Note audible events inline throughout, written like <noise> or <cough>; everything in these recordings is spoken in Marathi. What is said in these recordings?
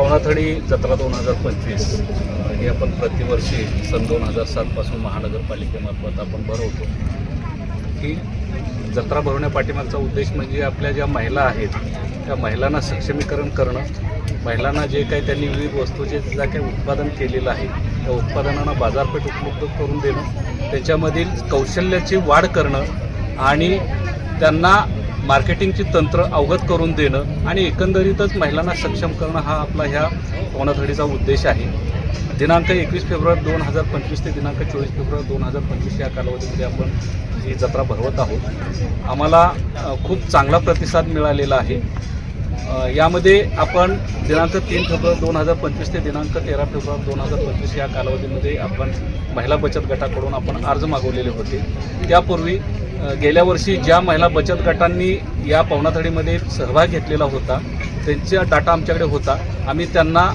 पवनाथडी जत्रा दोन हजार पंचवीस ही आपण प्रतिवर्षी सन दोन हजार सातपासून महानगरपालिकेमार्फत आपण भरवतो. ही जत्रा भरवण्या पाठीमागचा उद्देश म्हणजे आपल्या ज्या महिला आहेत त्या महिलांना सक्षमीकरण करणं. महिलांना जे काही त्यांनी विविध वस्तूचे जे काही उत्पादन केलेलं आहे त्या उत्पादनांना बाजारपेठ उपलब्ध करून देणं. त्याच्यामधील कौशल्याची वाढ करणं आणि त्यांना मार्केटिंगची तंत्र अवगत करून देणं आणि एकंदरीतच महिलांना सक्षम करणं हा आपला ह्या पवनाथडीचा उद्देश आहे. दिनांक एकवीस फेब्रुवारी दोन हजार पंचवीस ते दिनांक चोवीस फेब्रुवारी दोन हजार पंचवीस या कालावधीमध्ये आपण ही जत्रा भरवत आहोत. आम्हाला खूप चांगला प्रतिसाद मिळालेला आहे. यामध्ये आपण दिनांक तीन फेब्रुवारी दोन हजार पंचवीस ते दिनांक तेरा फेब्रुवारी दोन हजार पंचवीस या कालावधीमध्ये आपण महिला बचत गटाकडून आपण अर्ज मागवलेले होते. त्यापूर्वी गेल्या वर्षी ज्या महिला बचत गटांनी या पवनाथडीमध्ये सहभाग घेतलेला होता त्यांचा डाटा आमच्याकडे होता. आम्ही त्यांना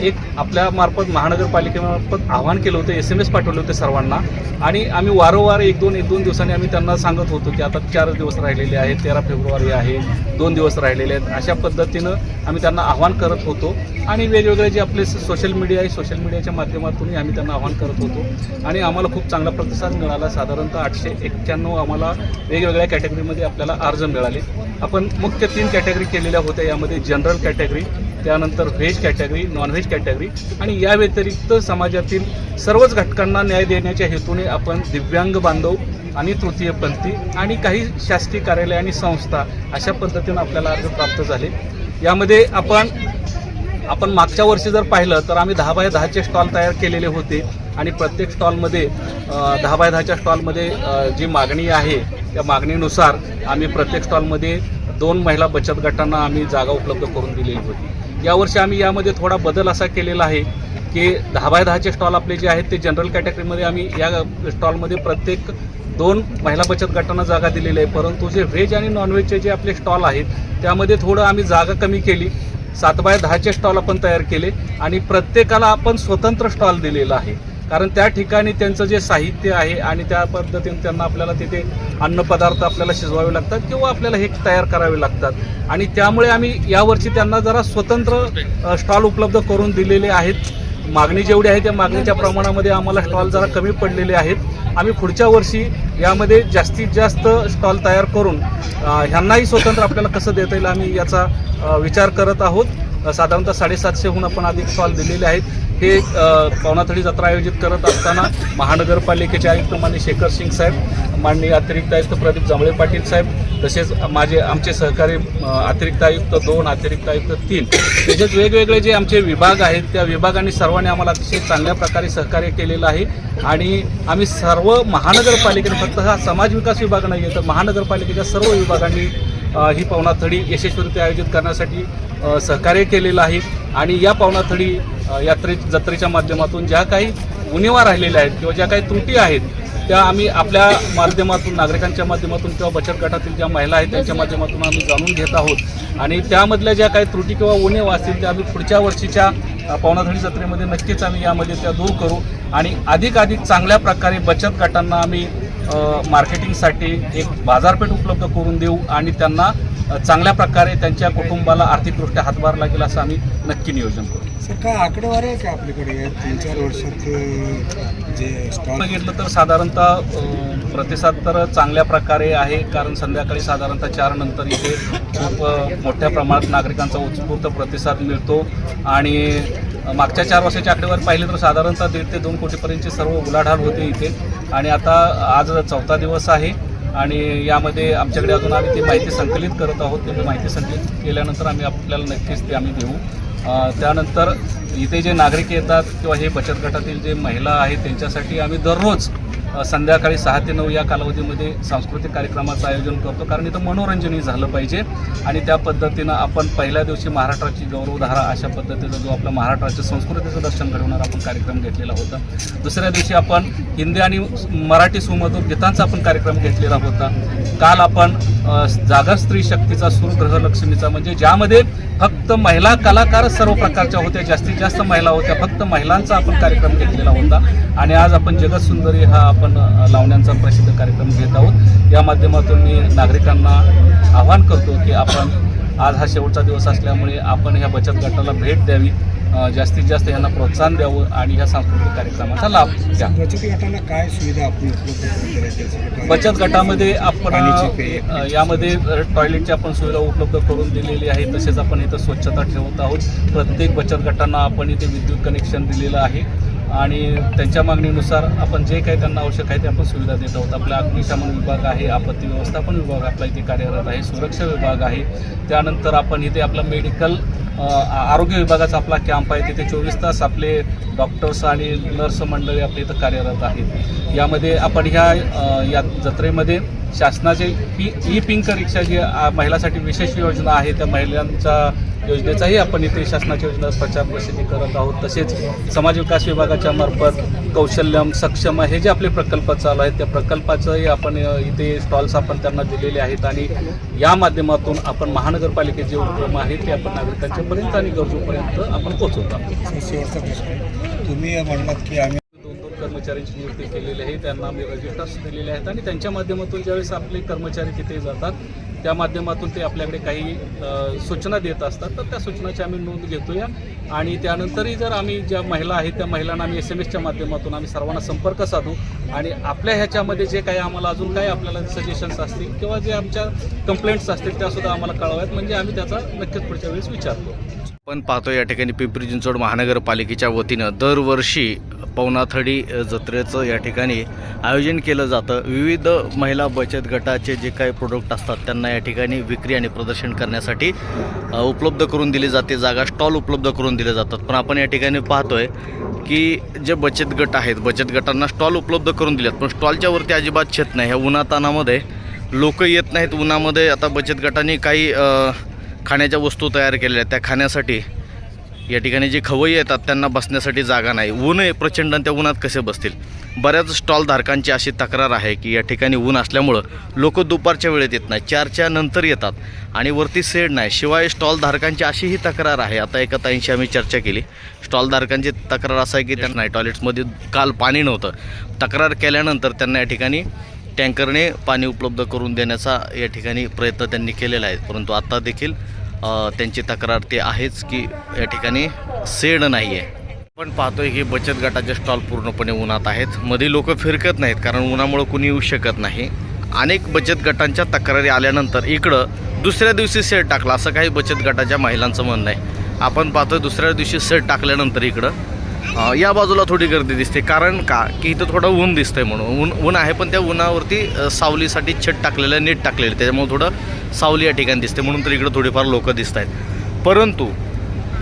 एक आपल्या मार्फत महानगरपालिकेमार्फत आव्हान केलं होतं एस एम एस पाठवले होते सर्वांना. आणि आम्ही वारंवार एक दोन एक दोन दिवसांनी आम्ही त्यांना सांगत होतो की आता चार दिवस राहिलेले आहेत तेरा फेब्रुवारी आहे दोन दिवस राहिलेले आहेत. अशा पद्धतीनं आम्ही त्यांना आव्हान करत होतो. आणि वेगवेगळे जे आपले सोशल मीडिया आहे सोशल मीडियाच्या माध्यमातूनही आम्ही त्यांना आव्हान करत होतो. आणि आम्हाला खूप चांगला प्रतिसाद मिळाला. साधारणतः आठशे एक्क्याण्णव आम्हाला वेगवेगळ्या कॅटेगरीमध्ये आपल्याला अर्ज मिळाले. आपण मुख्य तीन कॅटेगरी केलेल्या होत्या. यामध्ये जनरल कॅटेगरी त्यानंतर veg category non veg category आणि या व्यतिरिक्त समाजातील सर्वच घटकांना न्याय देण्याच्या हेतूने आपण दिव्यांग बांधव आणि तृतीयपंथी आणि काही शासकीय कार्यालय आणि संस्था अशा पद्धतीनं आपल्याला अर्ज प्राप्त झाले. यामध्ये आपण आपण मागच्या वर्षी जर पाहिलं तर आम्ही दहा बाय दहाचे स्टॉल तयार केलेले होते आणि प्रत्येक स्टॉलमध्ये दहा बाय दहाच्या स्टॉलमध्ये जी मागणी आहे त्या मागणीनुसार आम्ही प्रत्येक स्टॉलमध्ये दोन महिला बचत गटांना आम्ही जागा उपलब्ध करून दिलेली होती. यावर्षी आम्ही यामध्ये थोडा बदल असा केलेला आहे की दहा बाय दहाचे स्टॉल आपले जे आहेत ते जनरल कॅटेगरीमध्ये आम्ही या स्टॉलमध्ये प्रत्येक दोन महिला बचत गटांना जागा दिलेली आहे. परंतु जे व्हेज आणि नॉनव्हेजचे जे आपले स्टॉल आहेत त्यामध्ये थोडं आम्ही जागा कमी केली. सात बाय दहाचे स्टॉल आपण तयार केले आणि प्रत्येकाला आपण स्वतंत्र स्टॉल दिलेला आहे. कारण त्या ठिकाणी त्यांचं जे साहित्य आहे आणि त्या पद्धतीने त्यांना आपल्याला तिथे अन्नपदार्थ आपल्याला शिजवावे लागतात किंवा आपल्याला हे तयार करावे लागतात. आणि त्यामुळे आम्ही यावर्षी त्यांना जरा स्वतंत्र स्टॉल उपलब्ध करून दिलेले आहेत. मागणी जेवढी आहे त्या मागणीच्या प्रमाणामध्ये आम्हाला स्टॉल जरा कमी पडलेले आहेत. आम्ही पुढच्या वर्षी यामध्ये जास्तीत जास्त स्टॉल तयार करून ह्यांनाही स्वतंत्र आपल्याला कसं देता येईल आम्ही याचा विचार करत आहोत. साधारणतः साडेसातशेहून आपण अधिक स्टॉल दिलेले आहेत. हे अ, पवनाथडी जत्रा आयोजित करत असताना महानगरपालिकेचे आयुक्त माननीय शेखर सिंग साहेब माननीय अतिरिक्त आयुक्त प्रदीप जांभळे पाटील साहेब तसेच माझे आमचे सहकारी अतिरिक्त आयुक्त दोन अतिरिक्त आयुक्त तीन तसेच वेगवेगळे जे आमचे विभाग आहेत त्या विभागांनी सर्वांनी आम्हाला अतिशय चांगल्या प्रकारे सहकार्य केलेलं आहे. आणि आम्ही सर्व महानगरपालिकेने फक्त हा समाज विकास विभाग नाही आहे तर महानगरपालिकेच्या सर्व विभागांनी ही पवनाथडी यशस्वीरित्या आयोजित करण्यासाठी सहकार्य केलेलं आहे. आणि या पवनाथडी यात्रे जत्रेच्या माध्यमातून ज्या काही उणीवा राहिलेल्या आहेत किंवा ज्या काही त्रुटी आहेत त्या आम्ही आपल्या माध्यमातून नागरिकांच्या माध्यमातून किंवा बचत गटातील ज्या महिला आहेत त्यांच्या माध्यमातून आम्ही जाणून घेत आहोत. आणि त्यामधल्या ज्या काही त्रुटी किंवा उणीवा असतील त्या आम्ही पुढच्या वर्षीच्या अ, पवनाथडी जत्रेमध्ये नक्कीच आम्ही यामध्ये त्या दूर करू. आणि अधिक अधिक चांगल्या प्रकारे बचत गटांना आम्ही मार्केटिंगसाठी एक बाजारपेठ उपलब्ध करून देऊ आणि त्यांना चांगल्या प्रकारे त्यांच्या कुटुंबाला आर्थिकदृष्ट्या हातभार लागेल असं आम्ही नक्की नियोजन करू. सर काय आकडेवारी आहे का आपल्याकडे? तीन चार वर्षात जे स्टॉल बघितलं तर साधारणतः प्रतिसाद तर चांगल्या प्रकारे आहे कारण संध्याकाळी साधारणतः चार नंतर इथे खूप मोठ्या प्रमाणात नागरिकांचा उत्स्फूर्त प्रतिसाद मिळतो. आणि मागच्या चार वर्षाच्या आकडेवारी पाहिली तर साधारणतः दीड ते दोन कोटीपर्यंतची सर्व उलाढाल होते इथे. आणि आता आज चौथा दिवस आहे आणि यामध्ये आमच्याकडे अजून आम्ही ती माहिती संकलित करत आहोत. ती माहिती संकलित केल्यानंतर आम्ही आपल्याला नक्कीच ते आम्ही देऊ. त्यानंतर इथे जे नागरिक येतात किंवा हे बचत गटातील जे महिला आहेत त्यांच्यासाठी आम्ही दररोज संध्याकाळी सहा ते नऊ या कालावधीमध्ये सांस्कृतिक कार्यक्रमाचं आयोजन करतो. कारण इथं मनोरंजनही झालं पाहिजे. आणि त्या पद्धतीनं आपण पहिल्या दिवशी महाराष्ट्राची गौरवधारा अशा पद्धतीचा जो आपला महाराष्ट्राच्या संस्कृतीचं दर्शन घडवणारा आपण कार्यक्रम घेतलेला होता. दुसऱ्या दिवशी आपण हिंदी आणि मराठी सुमधूर गीतांचा आपण कार्यक्रम घेतलेला होता. काल आपण जागर स्त्री शक्तीचा सूर्यग्रह लक्ष्मीचा म्हणजे ज्यामध्ये फक्त महिला कलाकार सर्व प्रकारच्या होत्या जास्तीत जास्त महिला होत्या फक्त महिलांचा आपण कार्यक्रम घेतलेला होता. आणि आज आपण जगत सुंदरी हा आपण लावण्यांचा प्रसिद्ध कार्यक्रम घेत आहोत. या माध्यमातून मी नागरिकांना आवाहन करतो की आपण आज हा शेवटचा दिवस असल्यामुळे आपण ह्या बचत गटाला भेट द्यावी. जास्तीत जास्त यांना प्रोत्साहन द्यावं आणि ह्या सांस्कृतिक कार्यक्रमाचा लाभ घ्या. बचत गटाला काय सुविधा आपण? बचत गटामध्ये आपण यामध्ये टॉयलेटची आपण सुविधा उपलब्ध करून दिलेली आहे. तसेच आपण इथं स्वच्छता ठेवत आहोत. प्रत्येक बचत गटांना आपण इथे विद्युत कनेक्शन दिलेलं आहे. आणि त्यांच्या मागणीनुसार आपण जे काही त्यांना आवश्यक आहे ते आपण सुविधा देत आहोत. आपला अग्निशमन विभाग आहे आपत्ती व्यवस्थापन विभाग आपला इथे कार्यरत आहे सुरक्षा विभाग आहे. त्यानंतर आपण इथे आपला मेडिकल आरोग्य विभागाचा आपला कॅम्प आहे. तिथे चोवीस तास आपले डॉक्टर्स आणि नर्स मंडळी आपल्या इथं कार्यरत आहेत. यामध्ये आपण ह्या या जत्रेमध्ये शासनाचे पी ई पिंक रिक्षा जी महिलासाठी विशेष योजना आहे त्या महिलांचा योजनेचाही आपण इथे शासनाच्या योजना प्रचार प्रसिद्धी करत आहोत. तसेच समाज विकास विभागाच्या मार्फत कौशल्यम सक्षम हे जे आपले प्रकल्प चालू आहेत त्या प्रकल्पाचंही आपण इथे स्टॉल्स आपण त्यांना दिलेले आहेत आणि या माध्यमातून आपण महानगरपालिकेचे जे उपक्रम आहेत ते आपण नागरिकांच्यापर्यंत आणि गरजूपर्यंत आपण पोहोचवतो आहोत तुम्ही म्हणलात की आम्ही दोन दोन कर्मचाऱ्यांची नियुक्ती केलेली आहे त्यांना आम्ही रजिस्टर्स दिलेले आहेत आणि त्यांच्या माध्यमातून ज्यावेळेस आपले कर्मचारी तिथे जातात त्या माध्यमातून ते आपल्याकडे काही सूचना देत असतात तर त्या सूचनाची आम्ही नोंद घेतोया. आणि त्यानंतरही जर आम्ही ज्या महिला आहेत त्या महिलांना आम्ही एस एम एसच्या माध्यमातून आम्ही सर्वांना संपर्क साधू आणि आपल्या ह्याच्यामध्ये जे काही आम्हाला अजून काही आपल्याला सजेशन्स असतील किंवा जे आमच्या कंप्लेंट्स असतील त्यासुद्धा आम्हाला कळवायत म्हणजे आम्ही त्याचा नक्कीच पुढच्या वेळेस विचारतो आपण पाहतो या ठिकाणी पिंपरी चिंचवड महानगरपालिकेच्या वतीनं दरवर्षी पवनाथडी जत्रेचं या ठिकाणी आयोजन केलं जातं. विविध महिला बचत गटाचे जे काही प्रोडक्ट असतात त्यांना या ठिकाणी विक्री आणि प्रदर्शन करण्यासाठी उपलब्ध करून दिली जाते. जागा स्टॉल उपलब्ध करून दिले जातात. पण आपण या ठिकाणी पाहतोय की जे बचत गट आहेत बचत गटांना स्टॉल उपलब्ध करून दिलेत. पण स्टॉलच्या वरती अजिबात छेत नाही. ह्या उन्हातानामध्ये लोक येत नाहीत. उन्हामध्ये आता बचत गटांनी काही खाण्याच्या वस्तू तयार केलेल्या आहेत. त्या खाण्यासाठी या ठिकाणी जे खवई येतात त्यांना बसण्यासाठी जागा नाही. ऊन आहे प्रचंड आणि त्या उन्हात कसे बसतील? बऱ्याच स्टॉलधारकांची अशी तक्रार आहे की या ठिकाणी ऊन असल्यामुळं लोक दुपारच्या वेळेत येत नाही चारच्या नंतर येतात आणि वरती सेड नाही. शिवाय स्टॉलधारकांची अशीही तक्रार आहे आता एका ताईंशी आम्ही चर्चा केली. स्टॉलधारकांची तक्रार असं आहे की त्यांना नाही टॉयलेट्समध्ये काल पाणी नव्हतं. तक्रार केल्यानंतर त्यांना या ठिकाणी टँकरने पाणी उपलब्ध करून देण्याचा या ठिकाणी प्रयत्न त्यांनी केलेला आहे. परंतु आता देखील त्यांची तक्रार ते आहेच की या ठिकाणी सेड नाही आहे आपण पाहतोय की बचत गटाचे स्टॉल पूर्णपणे उन्हात आहेत. मध्ये लोक फिरकत नाहीत कारण उन्हामुळं कुणी येऊ शकत नाही. अनेक बचत गटांच्या तक्रारी आल्यानंतर इकडं दुसऱ्या दिवशी सेट टाकला. असं काही बचत गटाच्या महिलांचं म्हणणं आहे. आपण पाहतोय दुसऱ्या दिवशी सेट टाकल्यानंतर इकडं या बाजूला थोडी गर्दी दिसते. कारण का? की इथं थोडं ऊन दिसतंय म्हणून. ऊन ऊन आहे पण त्या उन्हावरती सावलीसाठी छत टाकलेलं आहे नेट टाकलेलं आहे. त्याच्यामुळे थोडं सावली या ठिकाणी दिसते. म्हणून तर इकडं थोडीफार लोक दिसत आहेत परंतु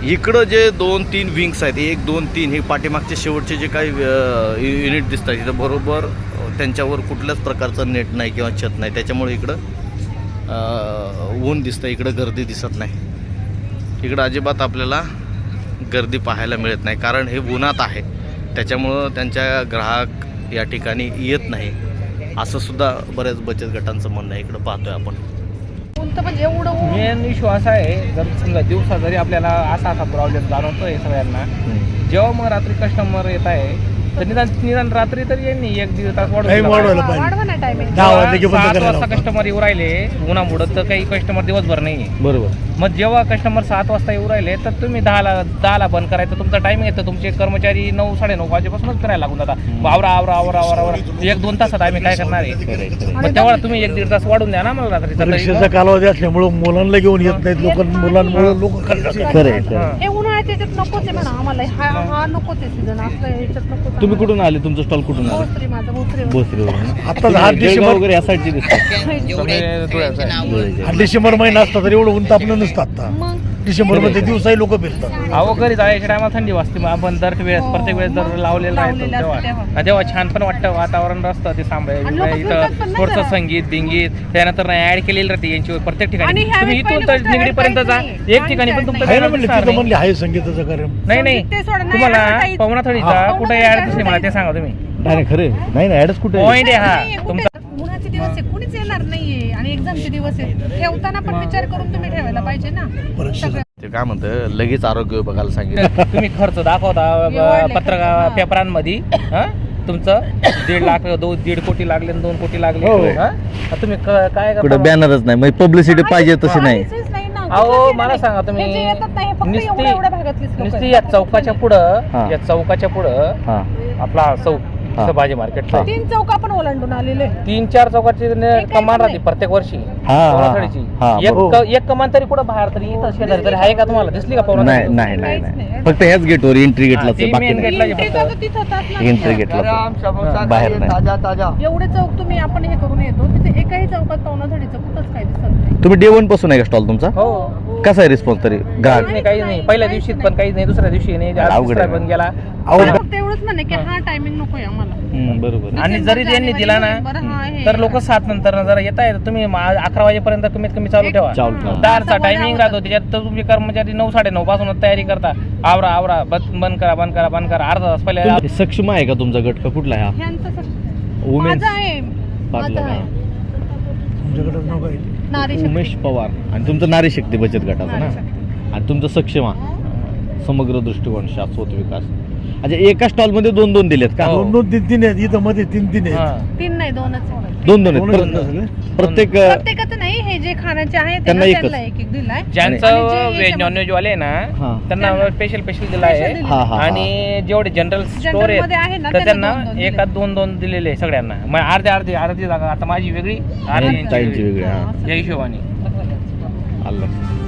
इकडं जे दोन तीन विंग्स आहेत एक दोन तीन हे पाठीमागचे शेवटचे जे काही युनिट दिसत आहेत तिथं बरोबर त्यांच्यावर कुठल्याच प्रकारचं नेट नाही किंवा छत नाही. त्याच्यामुळे इकडं ऊन दिसतं इकडं गर्दी दिसत नाही. इकडं अजिबात आपल्याला गर्दी पाहायला मिळत नाही. कारण हे उन्हात आहे. त्याच्यामुळं त्यांच्या ग्राहक या ठिकाणी येत नाही. असं सुद्धा बऱ्याच बचत गटांचं म्हणणं आहे. इकडं पाहतोय आपण. कोणतं म्हणजे एवढं मेन इश्यू असा आहे जर समजा दिवसा जरी आपल्याला असा असा प्रॉब्लेम जाणवतोय सगळ्यांना जेव्हा मग रात्री कस्टमर येत आहे तर निदान निदान रात्री तरी यांनी एक दीड तास वाढवून दिला पाहिजे. वाढवा ना टायमिंग दहा वाजले की बंद सात करायला वाजता कस्टमर येऊ राहिले उन्हामुळं तर काही कस्टमर दिवसभर नाही बरोबर. मग जेव्हा कस्टमर सात वाजता येऊ राहिले तर तुम्ही दहाला दहाला बंद करायचं तुमचा टाइम येतं. तुमचे कर्मचारी नऊ साडेनऊ वाजेपासूनच फिरायला लागून जातात. आवरा आवरा आवरा आवरा आवरा. एक दोन तासात आम्ही काय करणार आहे? मग तेव्हा तुम्ही एक दीड तास वाढून द्या ना मला रात्रीचा. परीक्षेचा कालावधी असल्यामुळं मुलांना घेऊन येत नाहीत लोक. मुलांमुळे लोक. हे याच्यात नकोच आहे म्हणा आम्हाला. हा हा. नकोच आहे सीझन असलं याच्यात नकोच तुम्ही कुठून आले? तुमचं स्टॉल कुठून आलं? भोसरी माझं भोसरी भोसरीवरून आता हा डिसेंबर वगैरे या साईडची दिसतात सगळे आहे. हा डिसेंबर महिना असता तर एवढं ऊन तापलं नसतं आता मग डिसेंबरमध्ये दिवसाही लोक फिरतात अहो घरी जायच्या टायमाला थंडी वाजते मग आपण दर वेळेस प्रत्येक वेळेस जर मग लावलेलं राहतो लावलेलं तेव्हा असतं तेव्हा. छान पण वाटतं वातावरण रस्तं ते आणि लोकं सांभाळ फिरतात पण इथं ना थोडंसं जरा. संगीत बिंगीत त्यानंतर ऍड केलेली राहते यांची प्रत्येक आणि ठिकाणी तुम्ही इथून पहिली तर गोष्ट निगडीपर्यंत जा एक नाही. ठिकाणी पण तुमचं आहे ना म्हणले दिसणार तिथं नाही. म्हणले आहे संगीताचं कार्यक्रम नाही नाही ते सोडा, नाही तुम्हाला advertise. पवनाथडीचा हा. कुठे ऍड दिसली मला ते सांगा तुम्ही नाही खरे नाही ना ऍडच कुठे पॉइंट आहे नाही, हा तुमचा उन्हाचे दिवस आहे कुणीच येणार नाहीये. आणि एक्झामचे दिवस आहे ठेवताना पण विचार करून तुम्ही ठेवायला पाहिजे ना. सगळं. ते काय म्हणतं? लगेच आरोग्य विभागाला सांगितलं. <laughs> तुम्ही खर्च दाखवता एवढे पत्रका खर्च, हा. पेपरांमध्ये हा? तुमचं? दीड लाख दो दीड कोटी लागले आणि दोन कोटी लागले हो. हा? तुम्ही क- काय करता कुठं? बॅनरच नाही. म्हणजे पब्लिसिटी पाहिजे तशी नाही. काहीच नाही ना. अहो मला सांगा तुम्ही. जे येतात ना, हे फक्त नुसती एवढ्या एवढ्या भागातलीच लोकं नुसती आहेत. या चौकाच्या पुढं हा. या चौकाच्या पुढं हां. आपला चौक हा. मार्केटचा तीन चौक आपण ओलांडून आलेले तीन चार चौकाची न- काही कमान नाही. राहते प्रत्येक वर्षी हा, हा, पवनाथडीची. हा, एक बरोबर. क- एक कमान तरी कुठं बाहेर तरी इथं शेजारी तरी आहे का तुम्हाला दिसली का नाही पवनाथडी? नाही नाही नाही नाही. फक्त ह्याच गेटवर एंट्री हा, गेटलाच ते आहे, बाकी main नाही gate ला जे एंट्री फक्त- तर तिथं होतात ना. एंट्री गेटला बाहेर नाही एवढे चौक तुम्ही आपण हे करून येतो तिथे एकाही चौकात पावनाथडीचं कुठंच काही दिसत नाही तुम्ही डे वनपासून आहे का स्टॉल तुमचा हो कसा आहे रिस्पॉन्स तरी? ग्राहक नाही काहीच नाही. पहिल्या दिवशी पण काहीच नाही दुसऱ्या दिवशी नाही. आज अवघड तिसरा आहे. पण गेला फक्त एवढंच म्हणे की हा टायमिंग नकोय आम्हाला. बरोबर. आणि जरी त्यांनी दिला हा, ना हे. तर लोक सात नंतर जरा येत आहेत तुम्ही मा- अकरा वाजेपर्यंत कमीत कमी चालू ठेवा. चालू ठेवा. दहाचा असं टायमिंग. राहतो त्याच्यात. तर तुमचे कर्मचारी नऊ साडे नऊ पासून तयारी करता. आवरा आवरा. बंद बंद करा बंद करा बंद करा. अर्धा तास पहिले सक्षम आहे का तुमचा गट का कुठला आहे हा? ह्यांचं माझं आहे. पाचला माझं आहे. तुमच्याकडे उमेश पवार. आणि तुमचं नारी शक्ती बचत गटाचं ना. आणि तुमचं सक्षमा समग्र दृष्टिकोन शाश्वत विकास. अच्छा एका स्टॉलमध्ये दोन दोन दिलेत का हो. दोन दोन तीन तीन आहेत इथं मध्ये तीन तीन आहेत हा. तीन नाही दोनच. दोन दोन आहेत दोनच प्रत्येक- आहेत ना सगळे? प्रत्येक प्रत्येकाचं नाही हे जे खाण्याचे आहे त्यांना त्यांना एकच. त्यांना एक एक दिलाय आणि जे व्हेज याच्यामध्ये- नॉनव्हेज वाले हा. ना त्यांना त्यांना- स्पेशल स्पेशल दिला Special आहे. हा हा आणि जेवढे जनरल स्टोर General मध्ये आहे आहेत ना, तर त्यांना त्यांना दोन-दोन दिले. एकात दोन दोन दिलेले आहे सगळ्यांना मग अर्धे अर्धे अर्धी जागा आता माझी वेगळी अर्धी आणि यांची ताईंची वेगळी. वेगळी हा या हिशोबाने आलं